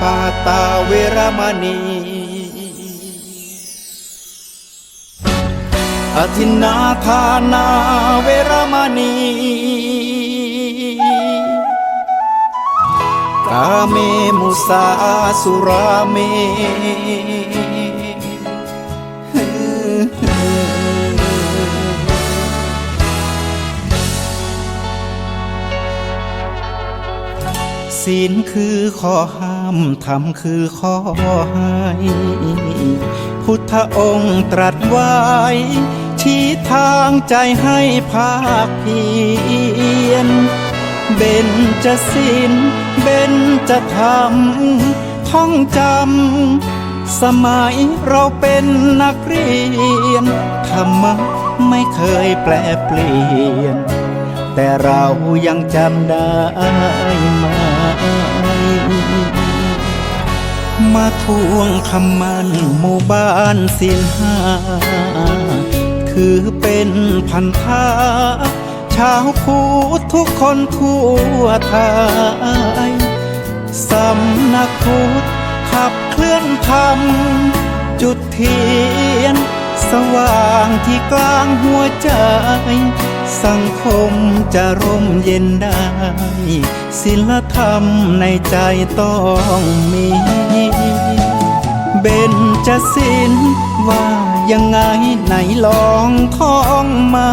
ปาตาเวรมณีอธินาทานาเวรมณีกาเมมุสาสุราเม ศีลคือข้อห้ามธรรมคือข้อให้พุทธองค์ตรัสไว้ ชี้ทางใจให้ภาคเพียรเบนจะศีลเบนจะธรรมท่องจำ สมัยเราเป็นนักเรียน ธรรมะไม่เคยแปลเปลี่ยน แต่เรายังจำได้ไหม มาทวงคำมันหมู่บ้านสินห้าถือเป็นพันธะชาวพุทธทุกคนทั่วไทยสำนักพุทธขับเคลื่อนธรรมจุดเทียน สว่างที่กลางหัวใจ สังคมจะร่มเย็นได้ ศิลธรรมในใจต้องมี เบนจะสินว่ายังไงไหนลองท่องมา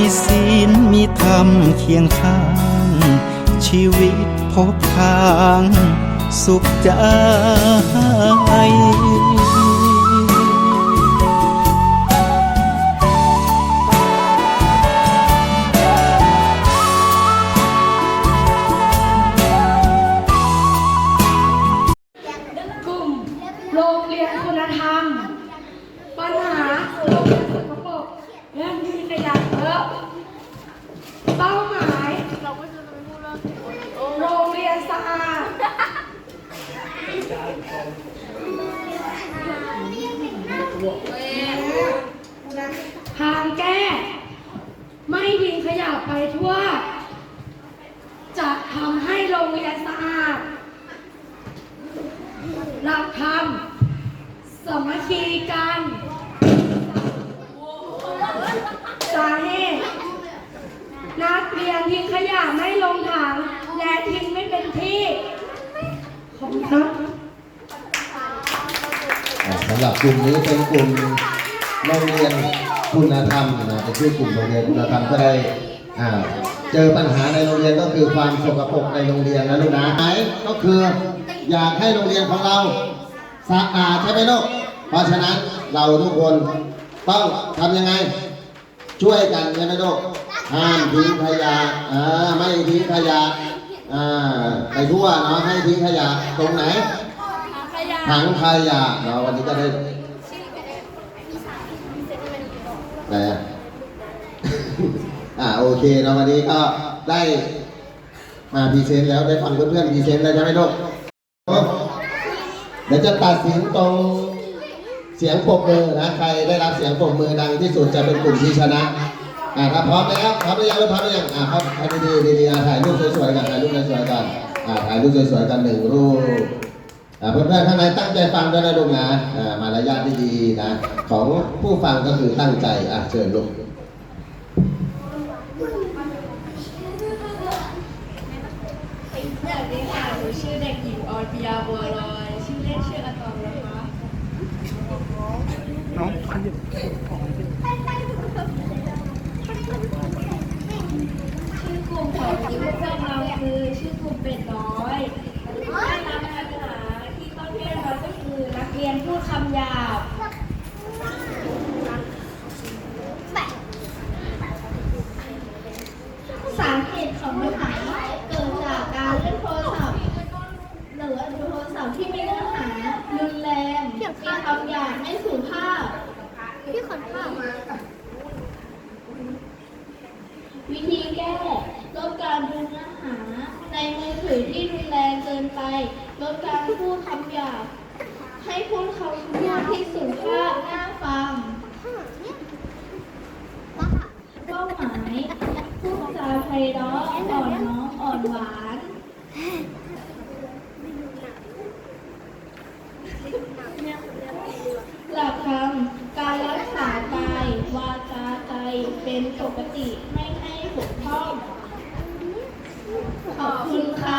มีศีลมีธรรมเคียงข้าง ชีวิตพบทางสุขใจโรงเรียนคุณธรรม ปัญหาโรงเรียนสกปรกและมีขยะเยอะเป้าหมายโรงเรียนสะอาดทางแก้ ไม่ทิ้ง ขยะไปทั่ว จะทำให้โรงเรียนสะอาดหลักธรรมสมัคคีกันสาเหตุนักเรียนทิ้งขยะไม่ลงถังและทิ้งไม่เป็นที่ขอบคุณครับสำหรับกลุ่มนี้เป็นกลุ่มโรงเรียนคุณธรรมนะเป็นชื่อกลุ่มโรงเรียนคุณธรรมก็ได้ อ่าเจอปัญหาในโรงเรียนก็คือความสกปรกในโรงเรียนนะลูกนะไหนก็คืออยากให้โรงเรียนของเราสะอาดใช่ไหมลูกเพราะฉะนั้นเราทุกคนต้องทำยังไง ช่วยกันใช่ไหมลูกห้ามทิ้งขยะอ่าไม่ทิ้งขยะอ่าไปทั่วเนาะให้ทิ้งขยะตรงไหนถังขยะเราวันนี้ก็ได้ไหน อ่าโอเคเราวันนี้ก็ได้มาพรีเซนต์แล้วได้ฟังเพื่อนๆพรีเซนต์แล้วใช่ไหมลูกเดี๋ยวจะตัดสินตรงเสียงปรบมือนะใครได้รับเสียงปรบมือดังที่สุดจะเป็นกลุ่มที่ชนะอ่าครับพร้อมแล้วพร้อมหรือยังหรือพร้อมหรือยังอ่าครับเอาดีๆดีๆถ่ายรูปสวยๆกันถ่ายรูปสวยๆกันอ่าถ่ายรูปสวยๆกันหนึ่งรูปอ่าเพื่อนๆข้างในตั้งใจฟังด้วยนะลูกนะอ่ามารยาทที่ดีนะของผู้ฟังก็คือตั้งใจอะเชิญลูก สวัสดีค่ะหนูชื่อเด็กหญิงออนปิยาบัวลอย ชื่อเล่นชื่ออะตอมนะคะ น้องขยับ ชื่อกลุ่ม ของที่พวกเราคือชื่อกลุ่มเป็ดน้อยได้รับปัญหาที่ต้องเรียนเราก็คือนักเรียนพูดคำหยาบ สาเหตุของปัญหาเกิดจากการเล่นโทรศัพท์หรือดูโทรศัพท์ที่มีเนื้อหารุนแรงมีคำหยาบไม่สุภาพ พี่ขอนข้าว วิธีแก้ลดการดูเนื้อหา ในมือถือที่รุนแรงเกินไป ลดการพูดคำหยาบ ให้พูดคำยาบที่สุภาพน่าฟังเป้าหมายพูดจาไพเราะอ่อนน้อมอ่อนหวานหลักคำการรักษากายวาจาใจเป็นปกติไม่ให้บกพร่องขอบคุณค่ะ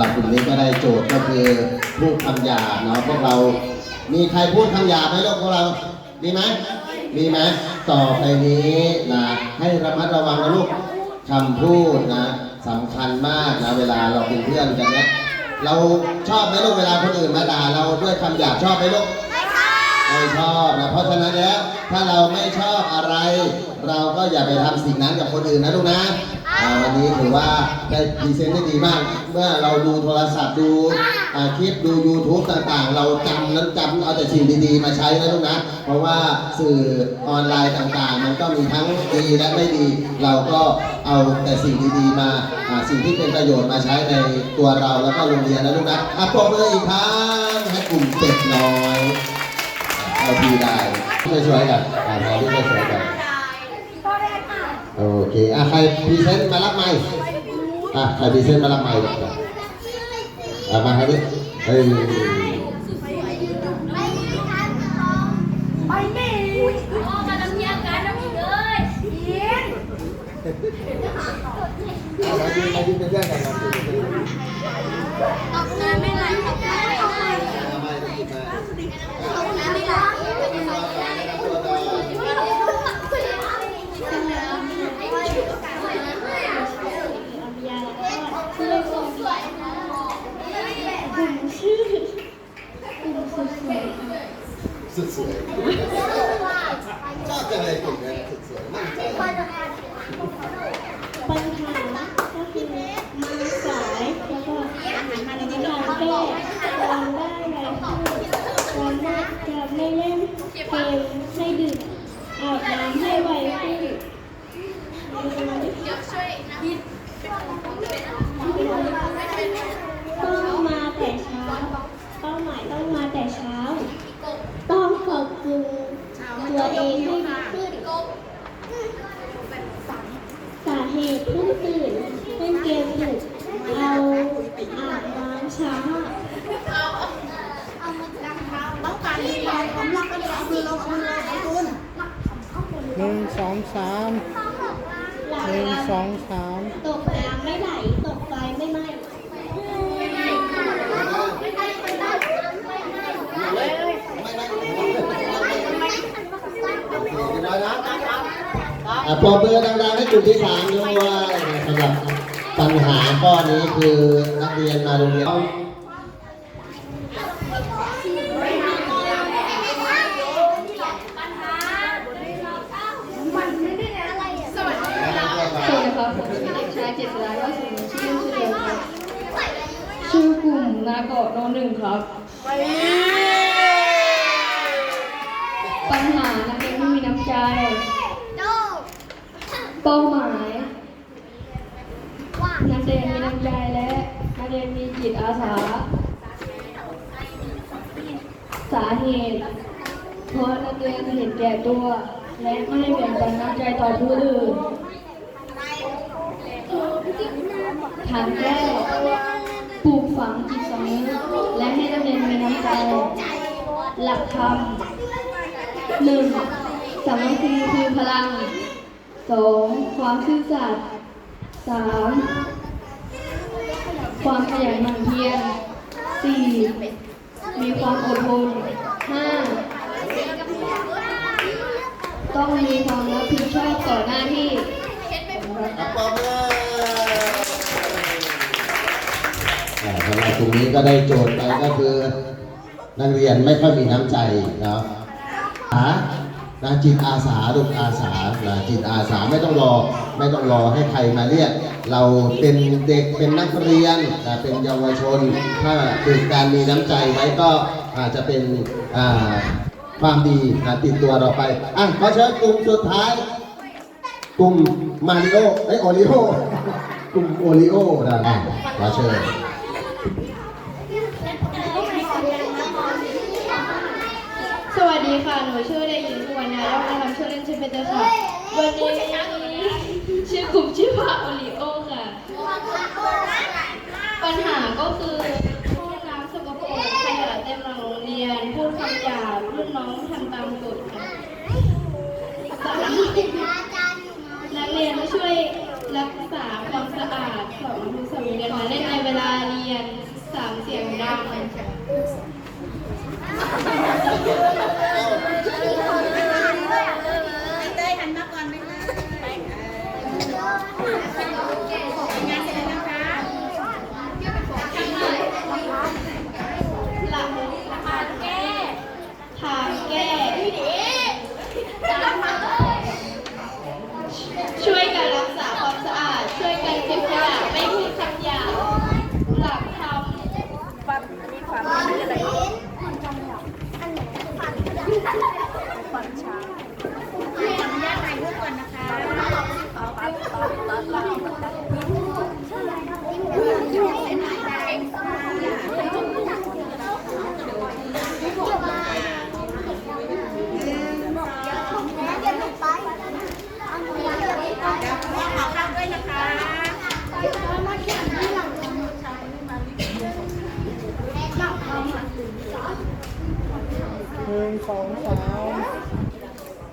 หรับกลุ่มนี้ก็ได้โจทย์ก็คือพูดคำหยาบเนาะพวกเรา มีใครพูดคำหยาบไหมลูกพวกเรา มีไหมมีไหมต่อไปนี้นะให้ระมัดระวังนะลูกคำพูดนะสำคัญมากนะเวลาเราเป็นเพื่อนกันเนี่ยเราชอบไหมลูกเวลาคนอื่นมาด่าเราด้วยคำหยาบชอบไหมลูกไม่ชอบนะเพราะฉะนั้นแล้วถ้าเราไม่ชอบอะไร เราก็อย่าไปทำสิ่งนั้นกับคนอื่นนะลูกนะ วันนี้ถือว่าได้พรีเซนต์ได้ดีมาก เมื่อเราดูโทรศัพท์ดูคลิปดู YouTube ต่างๆ เราจำนั้นจำเอาแต่สิ่งดีๆ มาใช้นะลูกนะ เพราะว่าสื่อออนไลน์ต่างๆ มันก็มีทั้งดีและไม่ดี เราก็เอาแต่สิ่งดีๆ มาสิ่งที่เป็นประโยชน์มาใช้ในตัวเราแล้วก็โรงเรียนนะลูกนะอะปรบมืออีกครั้งให้กลุ่มเป็ดน้อยเอาทีได้สวยๆกันอ่าถ่ายรูปสวยๆกัน โอเคอะใครพรีเซนต์มารับไมค์อะใครพรีเซนต์มารับไมค์ก่อนอะมาครับดิเฮ้ยไปแม่พ่อมาลำเลียตกงานไม่ไหลตกงานไม่ไหล เอามาดิมา ตกงานไม่ไหล ชื่อกลุ่มกลุ่มชื่อกลุ่มสุดสวย สุดสวยชอบจังเลยกลุ่มเนี้ยสุดสวยมั่นใจ ปัญหาก็คือมาสายแล้วก็การแก้การได้อะไรขึ้นการจะไม่เล่นเกมให้ดึกอาบน้ำให้ไวขึ้นต้องมาแต่เช้า เป้าหมายต้องมาแต่เช้า ต้องฝึกปรุงตัวเองให้ดีขึ้น สาเหตุเพิ่งตื่นเล่นเกมดึกเอาอาบน้ำช้า ต้องการที่เราทำรักกันเอาคือเราเอาเราเอาคุณ หนึ่งสองสามหนึ่งสองสามตกน้ำไม่ไหลตกไฟไม่ไหม้อะปรบมือดังๆให้กลุ่มที่สามด้วยสำหรับปัญหาข้อนี้คือนักเรียนมาโรงเรียน สวัสดีครับผมเด็กชายเจษฎาว่าสุนชื่อชื่อเดิมครับชื่อกลุ่ม นาโกะโนหนึ่งครับ ปัญหานักเรียนไม่มีน้ำใจ เป้าหมาย นักเรียนมีน้ำใจแล้วจิตอาสา สาเหตุ เพราะนักเรียนเห็นแก่ตัว และไม่แบ่งปันน้ำใจต่อผู้อื่นทางแก้ ปลูกฝังจิตสำนึกและให้นักเรียนมีน้ำใจ หลักธรรมหนึ่งสามัคคีคือพลังสองความซื่อสัตย์สามความขยันหมั่นเพียรสี่มีความอดทนห้าต้องมีความรับผิดชอบต่อหน้าที่ สำหรับตรงนี้ก็ได้โจทย์ไปก็คือ นักเรียนไม่ค่อยมีน้ำใจเนาะหานะจิตอาสาลูกอาสานะจิตอาสาไม่ต้องรอไม่ต้องรอให้ใครมาเรียก เราเป็นเด็กเป็นนักเรียนนะเป็นเยาวชน ถ้าฝึกการมีน้ำใจไว้ก็อาจจะเป็นความดีนะติดตัวเราไปอะขอเชิญกลุ่มสุดท้ายกลุ่มมาริโอไอยโอริโอกลุ่มโอริโอนะอะขอเชิญ สวัสดีค่ะ หนูชื่อเด็กหญิงสุวรรณาแล้วนะคะชื่อเล่นชื่อเบเตอร์ค่ะ วันนี้ชื่อกลุ่มชื่อว่าโอริโอค่ะ ปัญหาก็คือห้องน้ำสกปรกขยะเต็มโรงเรียน พูดคำหยาบรุ่นน้องทำตามกฎค่ะนักเรียนช่วยรักษาความสะอาดของทุกสวีเดนมาเล่นในเวลาเรียนสามเสียงดัง เต้ยหันมาก่อนไหมคะไปค่ะเป็นงานเสร็จแล้วนะคะ หลักทางแก้ ทางแก้ ช่วยกันรักษาความสะอาด ช่วยกันเก็บขยะไม่พูดคำหยาบหลักธรรม ความอันนี้ความนี่อะไรความช้าขออนุญาตถ่ายรูปก่อนนะคะขอข้าวด้วยนะคะ หนึ่งสองสาม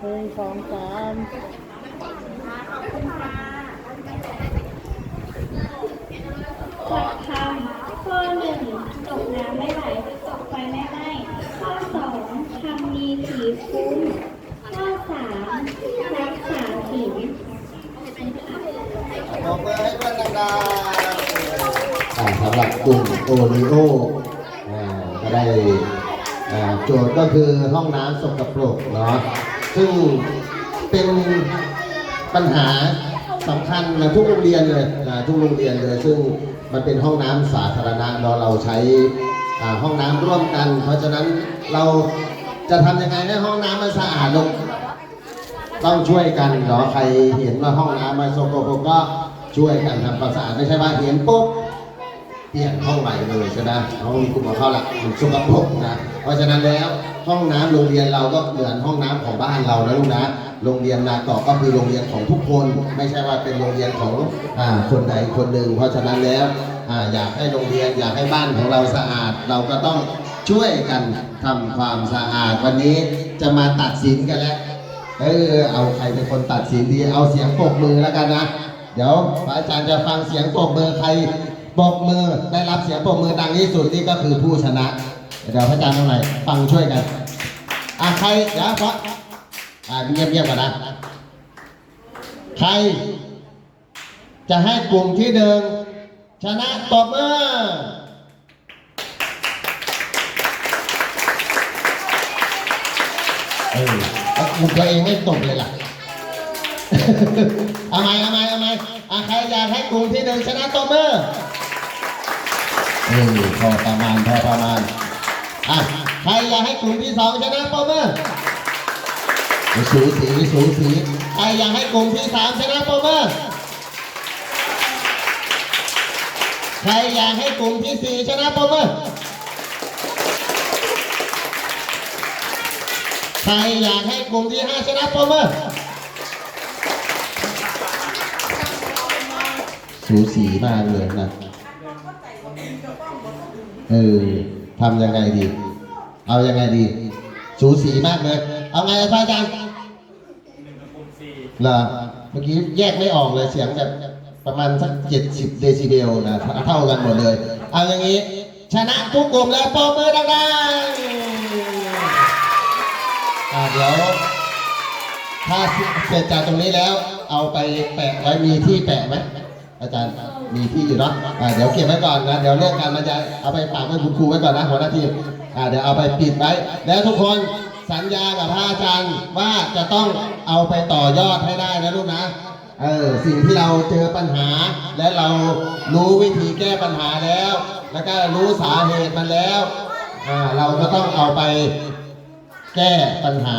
หนึ่ง สองสามกธรรมข้อหนึ่งตกน้ำไม่ไหลตกไฟไม่ไหม้ข้อสองทำมีสีคุ้ม ข้อสามรักษาศีลขอบคุณให้เพื่อนดังๆอ่าสำหรับกลุ่มโอริโอก็ได้โจทย์ก็คือห้องน้ำสกปรกเนาะ ซึ่งเป็นปัญหาสำคัญนะทุกโรงเรียนเลยนะทุกโรงเรียนเลย ซึ่งมันเป็นห้องน้ำสาธารณะเนาเราใช้ห้องน้ำร่วมกัน เพราะฉะนั้นเราจะทำยังไงให้ห้องน้ำมันสะอาดลงต้องช่วยกันเนาะใครเห็นว่าห้องน้ำมันสกปรกก็ช่วยกันทำความสะอาดไม่ใช่ว่าเห็นปุ๊บเปลี่ยนห้องใหม่เลยใช่ไหมห้องนี้กลุ่มอเขาละมันสกปรกนะเพราะฉะนั้นแล้ว ห้องน้ำโรงเรียนเราก็เหมือนห้องน้ำของบ้านเรานะลูกนะ โรงเรียนนาเกาะก็คือโรงเรียนของทุกคน ไม่ใช่ว่าเป็นโรงเรียนของอคนใดคนหนึ่ง เพราะฉะนั้นแล้วออยากให้โรงเรียนอยากให้บ้านของเราสะอาด เราก็ต้องช่วยกันทำความสะอาดวันนี้จะมาตัดสินกันแล้วเออเอาใครเป็นคนตัดสินดี เอาเสียงปรบมือแล้วกันนะเดี๋ยวพระอาจารย์จะฟังเสียงปรบมือใครปรบมือได้รับเสียงปรบมือดังที่สุดนี่ก็คือผู้ชนะ เดี๋ยวพระอาจารย์ทำไงฟังช่วยกันอะใครเดี๋ยวฟังอะเงียบๆก่อนนะ ใคร จะให้กลุ่มที่หนึ่งชนะตบมือเออแล้วกลุ่มตัวเองไม่ตบเลยล่ะเอาไหมเอาไหมเอาไหมอะใครอยากให้กลุ่มที่หนึ่งชนะตบมือเออพอประมาณพอประมาณ อะใครอยากให้กลุ่มที่สองชนะตบมือสูสีสูสีใครอยากให้กลุ่มที่สามชนะตบมือใครอยากให้กลุ่มที่สี่ชนะปอมเมือใครอยากให้กลุ่มที่ห้าชนะปอมเมือสูสีมากเลยนะ เออ ทำยังไงดี เอายังไงดี สูสีมากเลย เอาไงพระอาจารย์เหรอเมื่อกี้แยกไม่ออกเลยเสียงแบบประมาณสักเจ็ดสิบเดซิเบลนะเท่ากันหมดเลย เอาอย่างนี้ ชนะทุกกลุ่มแล้วปรบมือดังๆอ่าเดี๋ยวถ้าเสร็จจากตรงนี้แล้ว เอาไปแปะไว้มีที่แปะไหม อาจารย์มีที่อยู่เนาะอ่าเดี๋ยวเก็บไว้ก่อนนะเดี๋ยวเรื่องการบรรยายเอาไปฝากไว้คุณครูไว้ก่อนนะหัวหน้าทีมอ่าเดี๋ยวเอาไปปิดไว้ แล้วทุกคนสัญญากับพระอาจารย์ว่าจะต้องเอาไปต่อยอดให้ได้นะลูกนะเออสิ่งที่เราเจอปัญหา และเรารู้วิธีแก้ปัญหาแล้ว แล้วก็รู้สาเหตุมันแล้วอ่าเราก็ต้องเอาไปแก้ปัญหา